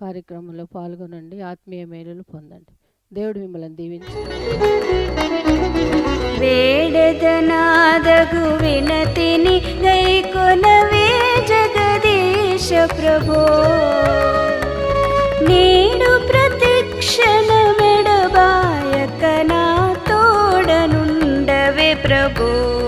కార్యక్రమంలో పాల్గొనండి. ఆత్మీయ మేలులు పొందండి. దేవుడు మిమ్మల్ని దీవించి వేడదనాదగు వినతిని గైకొనవే జగదీశ ప్రభో. నేను ప్రతిక్షణ మెడబాయక నా తోడనుండవే ప్రభో.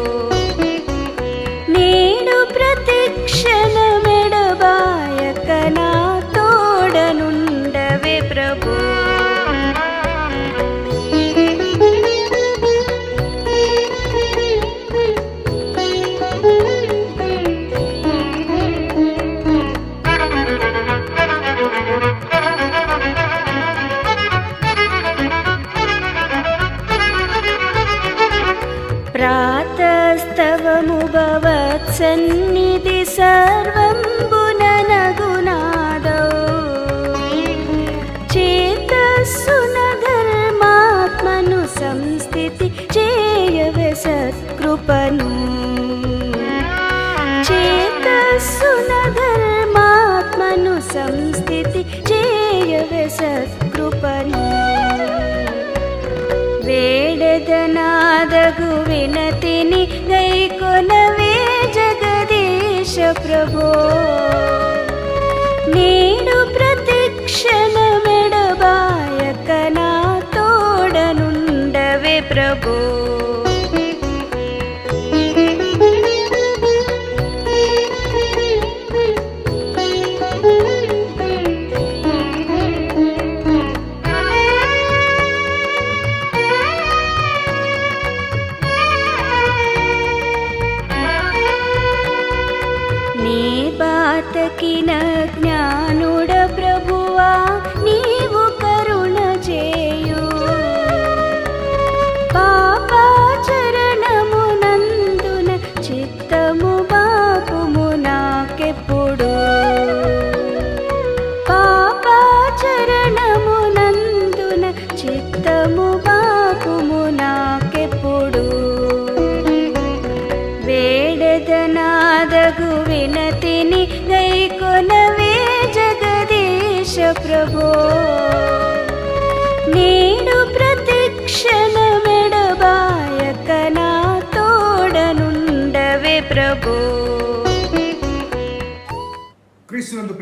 प्रभो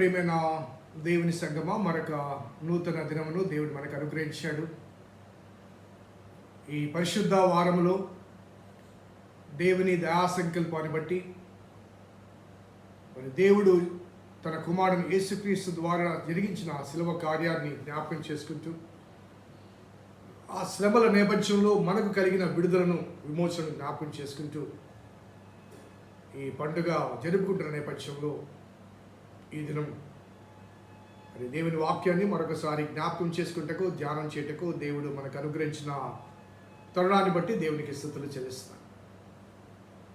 ప్రియమైన దేవుని సంగమ మరొక నూతన దినమును దేవుడు మనకు అనుగ్రహించాడు. ఈ పరిశుద్ధ వారములో దేవుని దయా సంకల్పాన్ని బట్టి మరి దేవుడు తన కుమారుని యేసుక్రీస్తు ద్వారా జరిగించిన శిలవ కార్యాన్ని జ్ఞాపకం చేసుకుంటూ ఆ శ్రమల నేపథ్యంలో మనకు కలిగిన విడుదలను విమోచనను జ్ఞాపకం చేసుకుంటూ ఈ పండుగ జరుపుకుంటున్న నేపథ్యంలో ఈ దినం మరి దేవుని వాక్యాన్ని మరొకసారి జ్ఞాపకం చేసుకుంటకు ధ్యానం చేయటకు దేవుడు మనకు అనుగ్రహించిన తరుణాన్ని బట్టి దేవునికి స్థుతులు చెల్లిస్తాను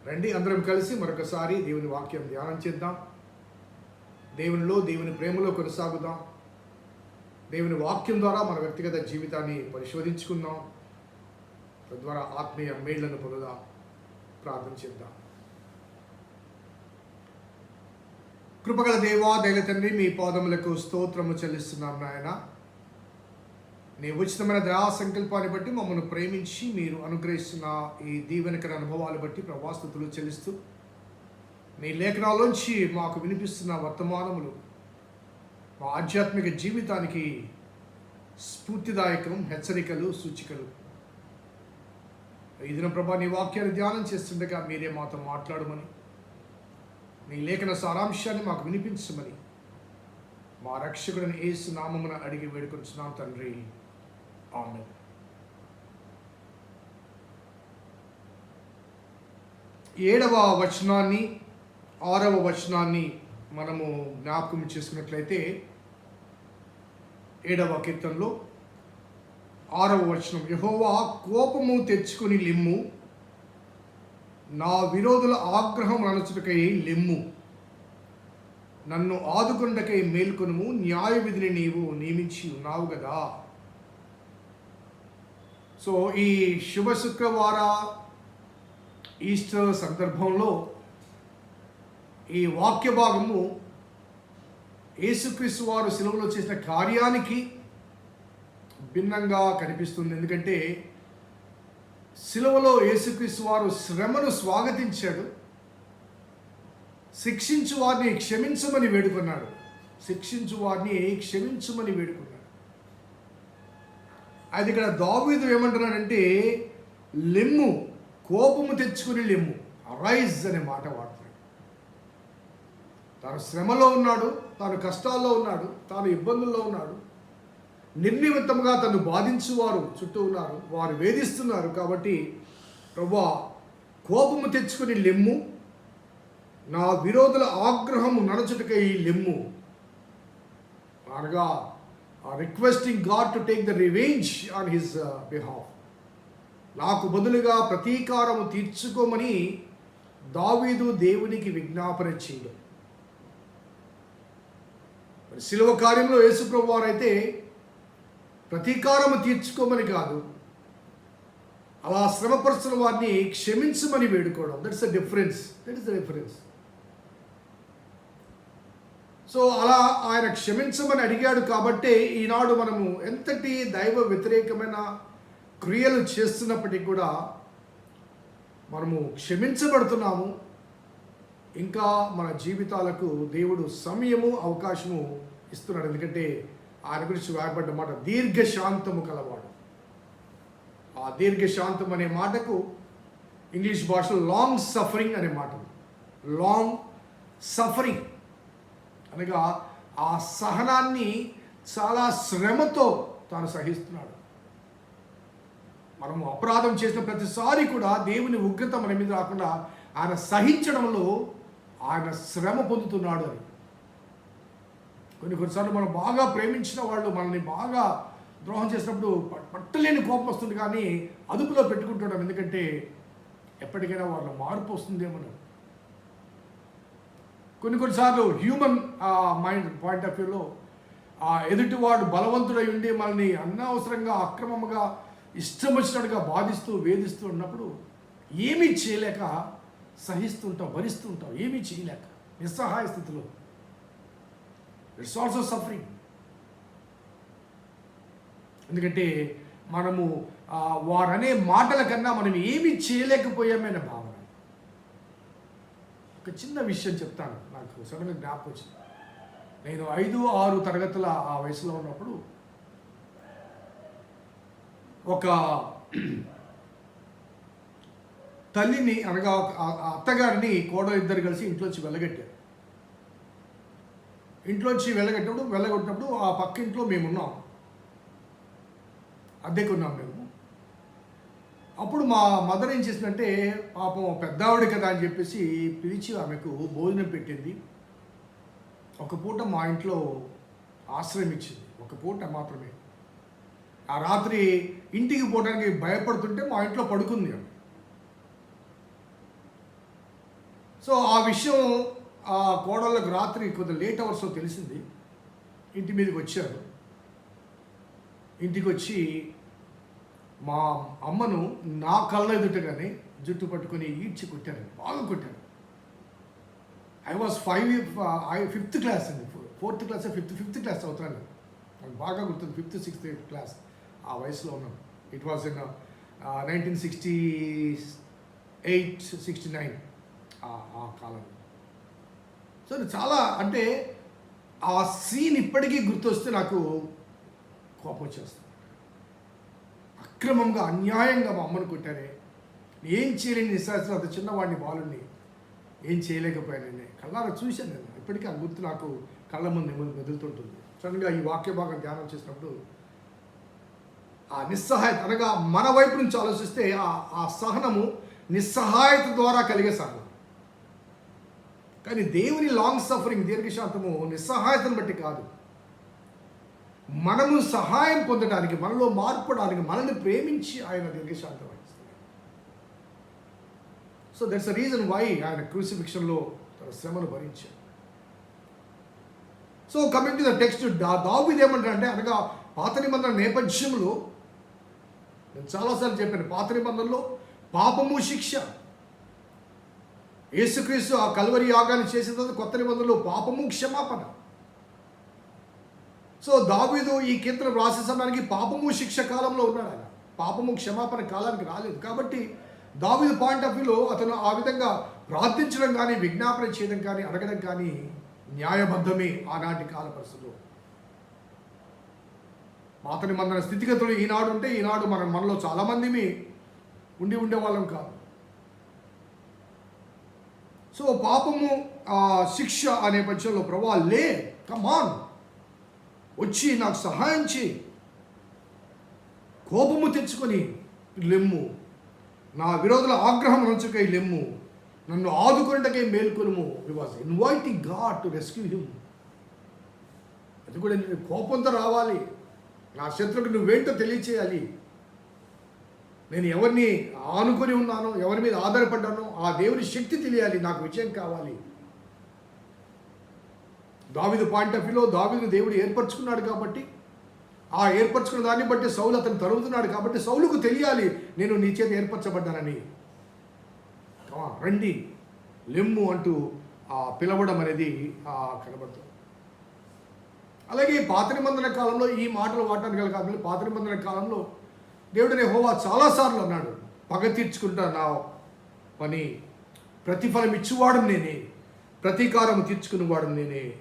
రండి అందరం కలిసి మరొకసారి దేవుని వాక్యం ధ్యానం చేద్దాం. దేవునిలో దేవుని ప్రేమలో కొనసాగుదాం. దేవుని వాక్యం ద్వారా మన వ్యక్తిగత జీవితాన్ని పరిశోధించుకుందాం. తద్వారా ఆత్మీయ మేళ్ళను పొందుదాం. ప్రార్థన చేద్దాం. కృపగల దేవా దైవ తండ్రి మీ పాదములకు స్తోత్రము చెల్లిస్తున్నాం నాయన. నీ ఉచితమైన దయా సంకల్పాన్ని బట్టి మమ్మల్ని ప్రేమించి మీరు అనుగ్రహిస్తున్న ఈ దీవెనకర అనుభవాలు బట్టి ప్రవాస్తుతులు చెల్లిస్తూ నీ లేఖనాల్లోంచి మాకు వినిపిస్తున్న వర్తమానములు మా ఆధ్యాత్మిక జీవితానికి స్ఫూర్తిదాయకం హెచ్చరికలు సూచికలు. ఈ దిన ప్రభా నీ వాక్యాన్ని ధ్యానం చేస్తుండగా మీరే మాతో మాట్లాడమని నీ లేఖన సారాంశాన్ని మాకు వినిపించమని మా రక్షకుడిని ఏసు నామమున అడిగి వేడుకొంచున్నాం తండ్రి. ఆమె ఏడవ వచనాన్ని ఆరవ వచనాన్ని మనము జ్ఞాపకం చేసుకున్నట్లయితే ఏడవ కీర్తనలో ఆరవ వచనం యహోవా కోపము తెచ్చుకొని లిమ్ము. నా విరోధుల ఆగ్రహం అనచుటకై లెమ్ము. నన్ను ఆదుకొండకై మేల్కొనుము. న్యాయ విధిని నీవు నియమించి ఉన్నావు కదా సో ఈ శుభ శుక్రవార ఈస్టర్ సందర్భంలో ఈ వాక్య భాగము యేసుక్రీస్తు వారు సెలవులో చేసిన కార్యానికి భిన్నంగా కనిపిస్తుంది. ఎందుకంటే సిలువలో యేసుక్రీస్తు వారు శ్రమను స్వాగతించాడు. శిక్షించు వారిని క్షమించమని వేడుకున్నాడు. శిక్షించు వారిని క్షమించమని వేడుకున్నాడు. అది ఇక్కడ దావీదు ఏమంటున్నాడంటే లెమ్ము కోపము తెచ్చుకుని లెమ్ము అరైజ్ అనే మాట వాడుతున్నాడు. తాను శ్రమలో ఉన్నాడు తాను కష్టాల్లో ఉన్నాడు తాను ఇబ్బందుల్లో ఉన్నాడు నిర్నిమిత్తముగా తను బాధించువారు చుట్టూ ఉన్నారు. వారు వేధిస్తున్నారు కాబట్టి ప్రభా కోపము తెచ్చుకుని లెమ్ము. నా విరోధుల ఆగ్రహము నడుచుటకై లెమ్ము. అనగా requesting God to take the revenge on his behalf. నాకు బదులుగా ప్రతీకారము తీర్చుకోమని దావీదు దేవునికి విజ్ఞాపన చేయడం. సిలువ కార్యంలో యేసుప్రభు వారైతే ప్రతీకారము తీర్చుకోమని కాదు. అలా శ్రమపరుచిన వారిని క్షమించమని వేడుకోవడం. That's the difference that is the difference so అలా ఆయన క్షమించమని అడిగాడు కాబట్టే ఈనాడు మనము ఎంతటి దైవ వ్యతిరేకమైన క్రియలు చేస్తున్నప్పటికీ కూడా మనము క్షమించబడుతున్నాము. ఇంకా మన జీవితాలకు దేవుడు సమయము అవకాశము ఇస్తున్నాడు. ఎందుకంటే ఆయన గురించి వ్రాయబడ్డ మాట దీర్ఘశాంతము కలవాడు. ఆ దీర్ఘశాంతం అనే మాటకు ఇంగ్లీష్ భాషలో లాంగ్ సఫరింగ్ అనే మాట. లాంగ్ సఫరింగ్ అనగా ఆ సహనాన్ని చాలా శ్రమతో తాను సహిస్తున్నాడు. మనము అపరాధం చేసిన ప్రతిసారి కూడా దేవుని ఉగ్రత మన మీద రాకుండా ఆయన సహించడంలో ఆయన శ్రమ పొందుతున్నాడు అని. కొన్ని కొన్నిసార్లు మనం బాగా ప్రేమించిన వాళ్ళు మనల్ని బాగా ద్రోహం చేసినప్పుడు పట్టలేని కోపం వస్తుంది కానీ అదుపులో పెట్టుకుంటున్నాం ఎందుకంటే ఎప్పటికైనా వాళ్ళ మార్పు వస్తుందేమో కొన్ని కొన్నిసార్లు హ్యూమన్ మైండ్ పాయింట్ ఆఫ్ వ్యూలో ఆ ఎదుటివాడు బలవంతుడై ఉండి మనల్ని అనవసరంగా అక్రమంగా ఇష్టం వచ్చినట్టుగా బాధిస్తూ వేధిస్తూ ఉన్నప్పుడు ఏమీ చేయలేక సహిస్తుంటాం భరిస్తుంటాం. ఏమీ చేయలేక నిస్సహాయ స్థితిలో. ఇట్స్ ఆల్సో సఫరింగ్ ఎందుకంటే మనము వారు వారనే మాటల కన్నా మనం ఏమీ చేయలేకపోయామనే భావన. ఒక చిన్న విషయం చెప్తాను. నాకు సడన్గా జ్ఞాపకం వచ్చింది. నేను ఐదు ఆరు తరగతుల ఆ వయసులో ఉన్నప్పుడు ఒక తల్లిని అనగా ఒక అత్తగారిని కోడలు ఇద్దరు కలిసి ఇంట్లోంచి వెళ్ళగట్టారు. ఇంట్లోంచి వెళ్ళగట్టినప్పుడు వెళ్ళగొట్టినప్పుడు ఆ పక్కింట్లో మేమున్నాం. అద్దెకున్నాం మేము. అప్పుడు మా మదర్ ఏం చేసిందంటే పాపం పెద్దావిడ కదా అని చెప్పేసి పిలిచి ఆమెకు భోజనం పెట్టింది. ఒక పూట మా ఇంట్లో ఆశ్రయం ఇచ్చింది. ఒక పూట మాత్రమే. ఆ రాత్రి ఇంటికి పోవడానికి భయపడుతుంటే మా ఇంట్లో పడుకుంది సో ఆ విషయం ఆ కోడళ్ళకు రాత్రి కొద్దిగా లేట్ అవర్స్ తెలిసింది. ఇంటి మీదకి వచ్చారు. ఇంటికి వచ్చి మా అమ్మను నా కళ్ళ ఎదుటగానే జుట్టు పట్టుకొని ఈడ్చి కొట్టారు. బాగా కొట్టారు. I was five I fifth class అండి. Fourth class fifth fifth class అవుతున్నాను నాకు బాగా గుర్తుంది. ఫిఫ్త్ సిక్స్త్ ఎయిత్ క్లాస్ ఆ వయసులో ఉన్నాను it was in nineteen sixty eight sixty nine ఆ కాలంలో. సో చాలా అంటే ఆ సీన్ ఇప్పటికీ గుర్తొస్తే నాకు కోపం వచ్చేస్తుంది. అక్రమంగా అన్యాయంగా మా అమ్మను కొట్టారే. ఏం చేయలేని నిశ్వాసం అంత చిన్నవాడిని బాలుని ఏం చేయలేకపోయానండి. కళ్ళారా చూశాను నేను. ఇప్పటికీ ఆ గుర్తు నాకు కళ్ళ ముందు మె- మెదులుతుంటుంది. సడన్గా ఈ వాక్య భాగం ధ్యానం చేసినప్పుడు ఆ నిస్సహాయత అనగా మన వైపు నుంచి ఆలోచిస్తే ఆ ఆ సహనము నిస్సహాయత ద్వారా కలిగే సహనం. కానీ దేవుని లాంగ్ సఫరింగ్ దీర్ఘశాంతము నిస్సహాయతను బట్టి కాదు. మనము సహాయం పొందడానికి మనలో మార్పడానికి మనల్ని ప్రేమించి ఆయన దీర్ఘశాంతం వహిస్తున్నాడు so that's a reason why ఆయన క్రూసిఫిక్షన్లో తన శ్రమను భరించాడు. So coming to the text దావిది ఏమంటారంటే అనగా పాత నిబంధన నేపథ్యంలో నేను చాలాసార్లు చెప్పాను పాత నిబంధనలో పాపము శిక్ష. యేసుక్రీస్తు ఆ కల్వరి యాగాన్ని చేసిన తర్వాత కొత్త నిబంధనలు పాపము క్షమాపణ. సో దావీదు ఈ కీర్తన రాసే సమయానికి పాపము శిక్ష కాలంలో ఉన్నాడు ఆయన. పాపము క్షమాపణ కాలానికి రాలేదు. కాబట్టి దావీదు పాయింట్ ఆఫ్ వ్యూలో అతను ఆ విధంగా ప్రార్థించడం కానీ విజ్ఞాపన చేయడం కానీ అడగడం కానీ న్యాయబద్ధమే ఆనాటి కాల పరిస్థితుల్లో. అతని మన స్థితిగతులు ఈనాడు ఉంటే ఈనాడు మనం మనలో చాలామంది ఉండి ఉండేవాళ్ళం కాదు. సో పాపము ఆ శిక్ష అనే పక్షంలో ప్రభా లే కమాన్ వచ్చి నాకు సహాయం చేయి. కోపము తెచ్చుకొని లెమ్ము. నా విరోధుల ఆగ్రహం రంచుకై లెమ్ము. నన్ను ఆదుకున్నటకై మేల్కొనుము he was inviting God to rescue him అది కూడా నేను కోపంతో రావాలి. నా శత్రువుకి నువ్వేంటో తెలియచేయాలి. నేను ఎవరిని ఆనుకొని ఉన్నానో ఎవరి మీద ఆధారపడ్డానో ఆ దేవుని శక్తి తెలియాలి నాకు విజయం కావాలి. దావిదు పాయింట్ ఆఫ్ వ్యూలో దావిదు దేవుడు ఏర్పరచుకున్నాడు కాబట్టి ఆ ఏర్పరచుకున్న దాన్ని బట్టి సౌలు అతను తరుగుతున్నాడు కాబట్టి సౌలుకు తెలియాలి నేను నీ చేత ఏర్పరచబడ్డానని. రండి. లెమ్ము అంటూ ఆ పిలవడం అనేది ఆ కనబడుతుంది. అలాగే పాత నిబంధన కాలంలో ఈ మాటలు వాడటానికి గల కాదు పాత నిబంధన కాలంలో దేవుడిని హోవా చాలాసార్లు అన్నాడు పగ తీర్చుకుంటా నా పని. ప్రతిఫలం ఇచ్చేవాడు నేనే. ప్రతీకారం తీర్చుకునేవాడు నేనే.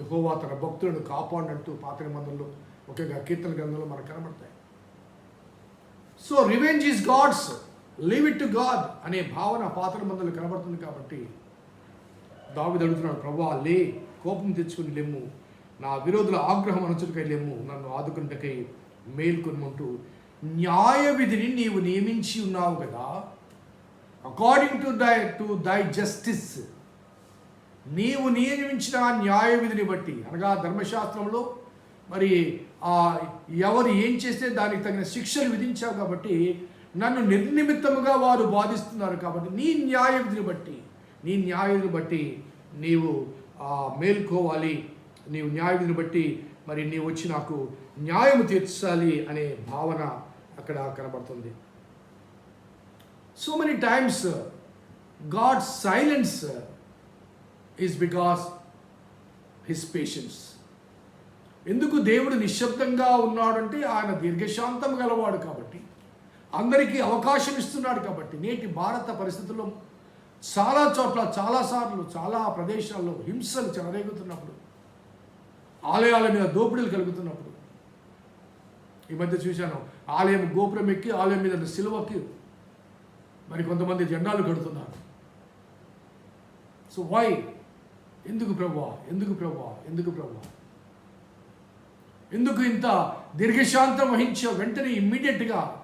యహోవా తన భక్తులను కాపాడినట్టు పాత మందంలో ముఖ్యంగా కీర్తన గ్రంథంలో మనకు కనబడతాయి. So revenge is God's leave it to God అనే భావన పాత్ర మందులు కనబడుతుంది కాబట్టి దావిది అడుగుతున్నాడు ప్రభా లే కోపం తెచ్చుకుని లేము. నా విరోధుల ఆగ్రహం అనుచులకై లేము. నన్ను ఆదుకుంటకై మేల్కొనుమంటూ న్యాయ విధిని నీవు నియమించి ఉన్నావు కదా. According to thy to thy justice నీవు నియమించిన న్యాయ విధిని బట్టి అనగా ధర్మశాస్త్రంలో మరి ఎవరు ఏం చేస్తే దానికి తగిన శిక్షలు విధించావు కాబట్టి నన్ను నిర్నిమిత్తముగా వారు బాధిస్తున్నారు కాబట్టి నీ న్యాయ విధిని బట్టి నీ న్యాయ విధిని బట్టి నీవు మేల్కోవాలి. నీవు న్యాయ విధిని బట్టి మరి నీవు వచ్చి నాకు న్యాయం తీర్చాలి అనే భావన అక్కడ కనబడుతుంది. So many times God silence is because his patience ఎందుకు దేవుడు నిశ్శబ్దంగా ఉన్నాడంటే ఆయన దీర్ఘశాంతం గలవాడు కాబట్టి అందరికీ అవకాశం ఇస్తున్నాడు కాబట్టి నేటి భారత పరిస్థితుల్లో చాలా చోట్ల చాలాసార్లు చాలా ప్రదేశాల్లో హింసలు చెలరేగుతున్నప్పుడు ఆలయాల మీద దోపిడీలు కలుగుతున్నప్పుడు ఈ మధ్య చూశాను ఆలయం గోపురం ఎక్కి ఆలయం మీద సిలువకి మరి కొంతమంది జెండాలు కడుతున్నారు. సో వై ఎందుకు ప్రభా? ఎందుకు ప్రభా? ఎందుకు ప్రభా? ఎందుకు ఇంత దీర్ఘశాంతం వహించే వెంటనే ఇమ్మీడియట్గా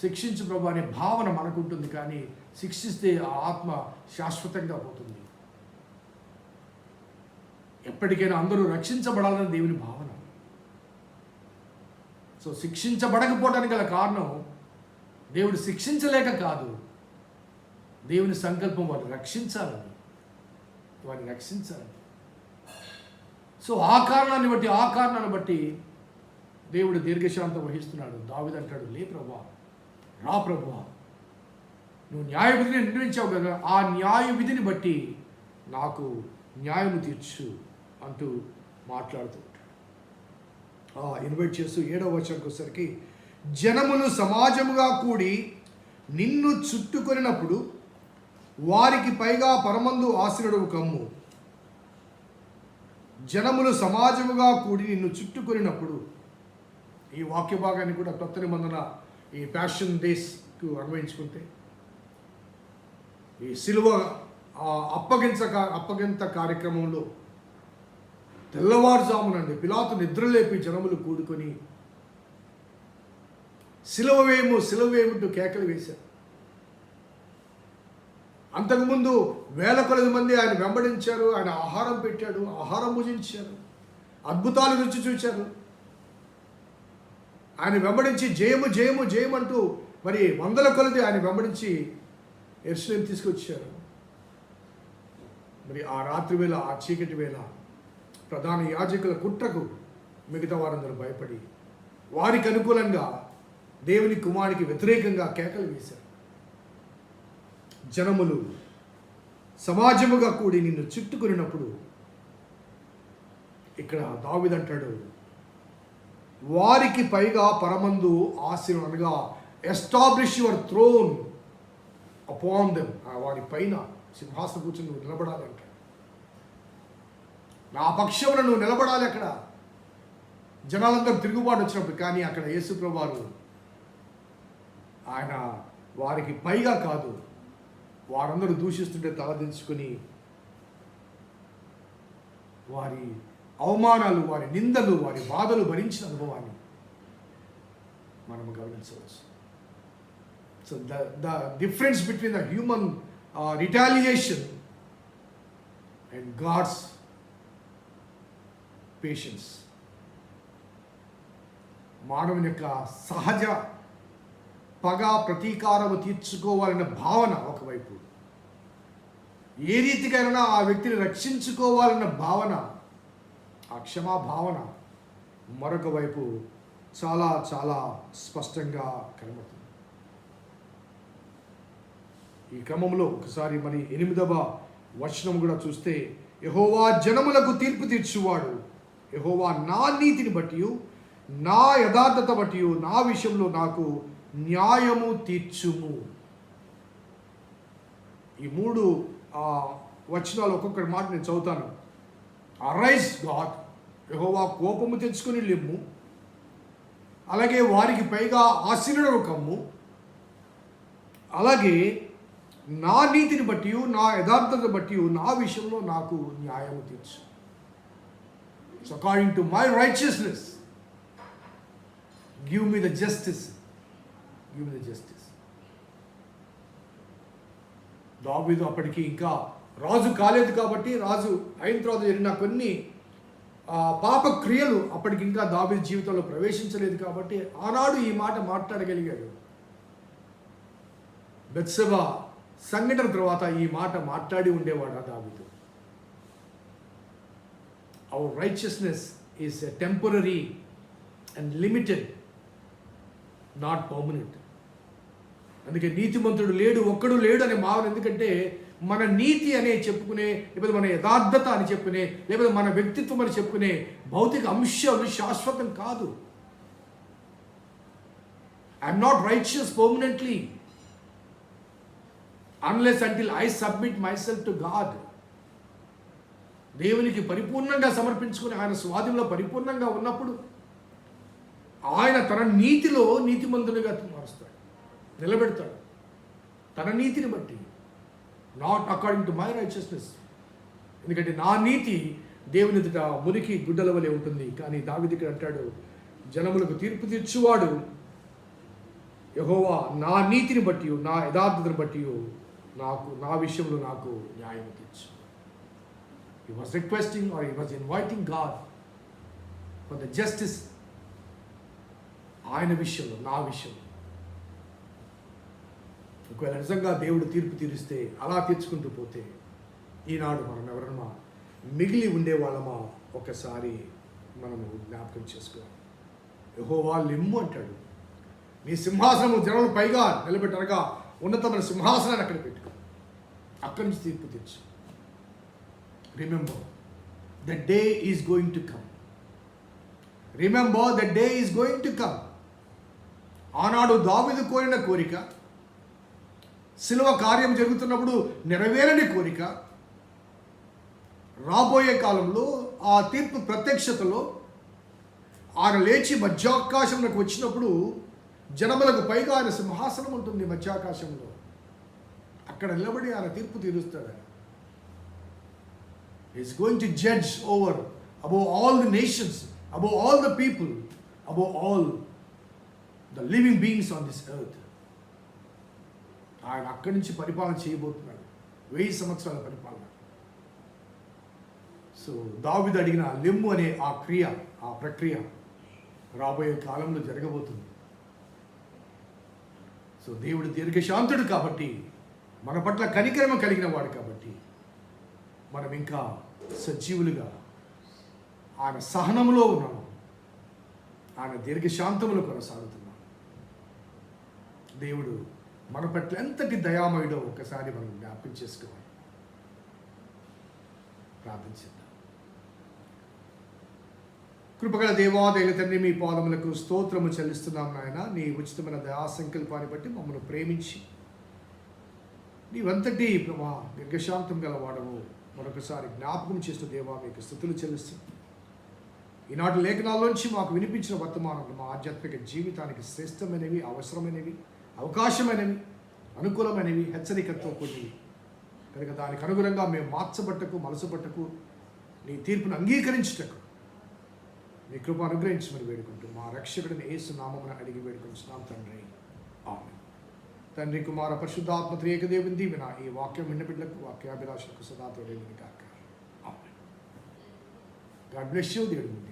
శిక్షించు ప్రభా అనే భావన మనకుంటుంది కానీ శిక్షిస్తే ఆ ఆత్మ శాశ్వతంగా పోతుంది. ఎప్పటికైనా అందరూ రక్షించబడాలని దేవుని భావన. సో శిక్షించబడకపోవడానికి గల కారణం దేవుడు శిక్షించలేక కాదు. దేవుని సంకల్పం వారిని రక్షించాలని. వారిని రక్షించాలని. సో ఆ కారణాన్ని బట్టి ఆ కారణాన్ని బట్టి దేవుడు దీర్ఘశాంతం వహిస్తున్నాడు. దావిదంటాడు లే ప్రభా రా ప్రభా. నువ్వు న్యాయ విధిని నిర్ణయించావు కదా ఆ న్యాయ విధిని బట్టి నాకు న్యాయము తీర్చు అంటూ మాట్లాడుతూ ఉంటాడు. ఇన్వైట్ చేస్తూ ఏడవ వచ్చానికి వచ్చేసరికి జనములు సమాజముగా కూడి నిన్ను చుట్టుకొనినప్పుడు వారికి పైగా పరమందు ఆశ్రుడు కమ్ము. జనములు సమాజముగా కూడి నిన్ను చుట్టుకొనినప్పుడు ఈ వాక్య భాగాన్ని కూడా కొత్త నిబంధన ఈ ప్యాషన్ డేస్కు అన్వయించుకుంటే ఈ సిలువ అప్పగించ కా- అప్పగింత కార్యక్రమంలో తెల్లవారుజామునండి పిలాతు నిద్రలేపి జనములు కూడుకొని సిలువవేము సిలువవేముంటూ కేకలు వేశారు. అంతకుముందు వేల కొలది మంది ఆయన వెంబడించారు ఆయన ఆహారం పెట్టాడు ఆహారం భుజించారు అద్భుతాలు రుచి చూశారు ఆయన వెంబడించి జయము జయము జయమంటూ మరి వందల కొలది ఆయన వెంబడించి ఎరుసలేం తీసుకొచ్చారు. మరి ఆ రాత్రి వేళ ఆ చీకటి వేళ ప్రధాన యాజకుల కుట్రకు మిగతా వారందరూ భయపడి వారికి అనుకూలంగా దేవుని కుమారికి వ్యతిరేకంగా కేకలు వేశారు. జనములు సమాజముగా కూడి నిన్ను చుట్టుకున్నప్పుడు ఇక్కడ దావిదంటాడు వారికి పైగా పరమందు ఆశీర్వం అనగా establish your throne upon them వారి పైన సింహాసనం కూర్చొని నువ్వు నిలబడాలి అంటాడు నా పక్షమున నువ్వు నిలబడాలి అక్కడ. జనాలందరూ తిరుగుబాటు వచ్చినప్పుడు కానీ అక్కడ యేసుప్రభు వారు ఆయన వారికి పైగా కాదు వారందరూ దూషిస్తుంటే తలదించుకొని వారి అవమానాలు వారి నిందలు వారి బాధలు భరించిన అనుభవాన్ని మనం గమనించవచ్చు. So the the difference between the human retaliation and God's patience మానవుని యొక్క సహజ పగ ప్రతీకారము తీర్చుకోవాలన్న భావన ఏ రీతికైనా ఆ వ్యక్తిని రక్షించుకోవాలన్న భావన ఆ క్షమా భావన మరొక వైపు చాలా చాలా స్పష్టంగా కనబడుతుంది. ఈ క్రమంలో ఒకసారి మరి ఎనిమిదవ వచనం కూడా చూస్తే యహోవా జనములకు తీర్పు తీర్చువాడు. యహోవా నా నీతిని బట్టి నా యథార్థత బట్టి నా విషయంలో నాకు న్యాయము తీర్చుము. ఈ మూడు వచ్చిన వాళ్ళు ఒక్కొక్కటి మాట నేను చదువుతాను. అరైజ్ గాడ్ యహోవా కోపము తెచ్చుకొని లెమ్ము అలాగే వారికి పైగా ఆశీనుడు కమ్ము. అలాగే నా నీతిని బట్టి నా యథార్థత బట్టి నా విషయంలో నాకు న్యాయము తీర్చు so according to my righteousness give me the justice give me the justice దావీదు అప్పటికి ఇంకా రాజు కాలేదు కాబట్టి రాజు అయిన తర్వాత జరిగిన కొన్ని పాప క్రియలు అప్పటికి ఇంకా దావీదు జీవితంలో ప్రవేశించలేదు కాబట్టి ఆనాడు ఈ మాట మాట్లాడగలిగాడు. బెత్సభ సంఘటన తర్వాత ఈ మాట మాట్లాడి ఉండేవాడు ఆ దావీదు. Our righteousness is temporary and limited not permanent అందుకే నీతిమంతుడు లేడు ఒక్కడు లేడు అనే భావన ఎందుకంటే మన నీతి అనే చెప్పుకునే లేకపోతే మన యథార్థత అని చెప్పుకునే లేకపోతే మన వ్యక్తిత్వం అని చెప్పుకునే భౌతిక అంశాలు శాశ్వతం కాదు. I'm not righteous permanently unless until I submit myself to God దేవునికి పరిపూర్ణంగా సమర్పించుకుని ఆయన స్వాధీనంలో పరిపూర్ణంగా ఉన్నప్పుడు ఆయన తన నీతిలో నీతిమంతునిగా మారుస్తాడు. నిలబెడతాడు. తన నీతిని బట్టి not according to my righteousness ఎందుకంటే నా నీతి దేవుని ఎదుట మురికి గుడ్డల వలె ఉంటుంది. కానీ దావిదికి అంటాడు జనములకు తీర్పు తీర్చువాడు యహోవా నా నీతిని బట్టి నా యథార్థతను బట్టి నాకు నా విషయంలో నాకు న్యాయం తీర్చు. He was requesting or he was inviting God for the justice ఆయన విషయంలో నా విషయంలో. ఒకవేళ నిజంగా దేవుడు తీర్పు తీరిస్తే అలా తీర్చుకుంటూ పోతే ఈనాడు మనం ఎవరన్నా మిగిలి ఉండేవాళ్ళమా ఒకసారి మనము జ్ఞాపకం చేసుకోవాలి. యహోవా లిమ్ము అంటాడు. నీ సింహాసనము జనములు పైగా నిలబెట్టరగా ఉన్నతమైన సింహాసనాన్ని అక్కడ పెట్టుకో అక్కడి నుంచి తీర్పు తెచ్చు. Remember the day is going to come remember the day is going to come ఆనాడు దావిదు కోరిన కోరిక శిలువ కార్యం జరుగుతున్నప్పుడు నెరవేరని కోరిక రాబోయే కాలంలో ఆ తీర్పు ప్రత్యక్షతలో ఆయన లేచి మధ్యాకాశంలోకి వచ్చినప్పుడు జనములకు పైగా ఆయన సింహాసనం ఉంటుంది మధ్యాకాశంలో. అక్కడ నిలబడి ఆయన తీర్పు తీరుస్తాడు. ఆయన is going to judge over above all the nations above all the people above all the living beings on this earth ఆయన అక్కడి నుంచి పరిపాలన చేయబోతున్నాడు. వెయ్యి సంవత్సరాల పరిపాలన. సో దావిద అడిగిన లెమ్ము అనే ఆ క్రియ ఆ ప్రక్రియ రాబోయే కాలంలో జరగబోతుంది. సో దేవుడు దీర్ఘశాంతుడు కాబట్టి మన పట్ల కనికరమ కలిగిన వాడు కాబట్టి మనం ఇంకా సజీవులుగా ఆయన సహనంలో ఉన్నాము ఆయన దీర్ఘశాంతములు కొనసాగుతున్నాం. దేవుడు మన పట్ల ఎంతటి దయామయుడో ఒకసారి మనం జ్ఞాపకం చేసుకోవాలి. ప్రార్థించేద్దాం కృపగల దేవాదేవి తండ్రి మీ పాదములకు స్తోత్రము చెల్లిస్తున్నాం నాయన. నీ ఉచితమైన దయా సంకల్పాన్ని బట్టి మమ్మల్ని ప్రేమించి నీవంతటి ప్రభా దీర్ఘశాంతం గలవాడవు మరొకసారి జ్ఞాపకం చేసిన దేవా మీకు స్థుతులు చెల్లిస్తున్నాం. ఈనాటి లేఖనాల్లోంచి మాకు వినిపించిన వర్తమానాలు మా ఆధ్యాత్మిక జీవితానికి శ్రేష్టమైనవి అవసరమైనవి. అవకాశమైనవి అనుకూలమైనవి హెచ్చరికతో కూడినవి. కనుక దానికి అనుగుణంగా మేము మార్చబట్టకు మనసుబట్టకు నీ తీర్పును అంగీకరించుటకు నీ కృప అనుగ్రహించమని వేడుకుంటూ మా రక్షకుడిని ఏసు నామమున అడిగి వేడుకుంటున్నాం తండ్రి. ఆమె తండ్రి కుమార పరిశుద్ధాత్మ త్రియేక దేవుని దీవెన ఈ వాక్యం విన్న వాక్యాభిలాషకు సదాతో సదా కాక ఆమె గాడ్ బ్లెస్ యూ దేవుడు ముందు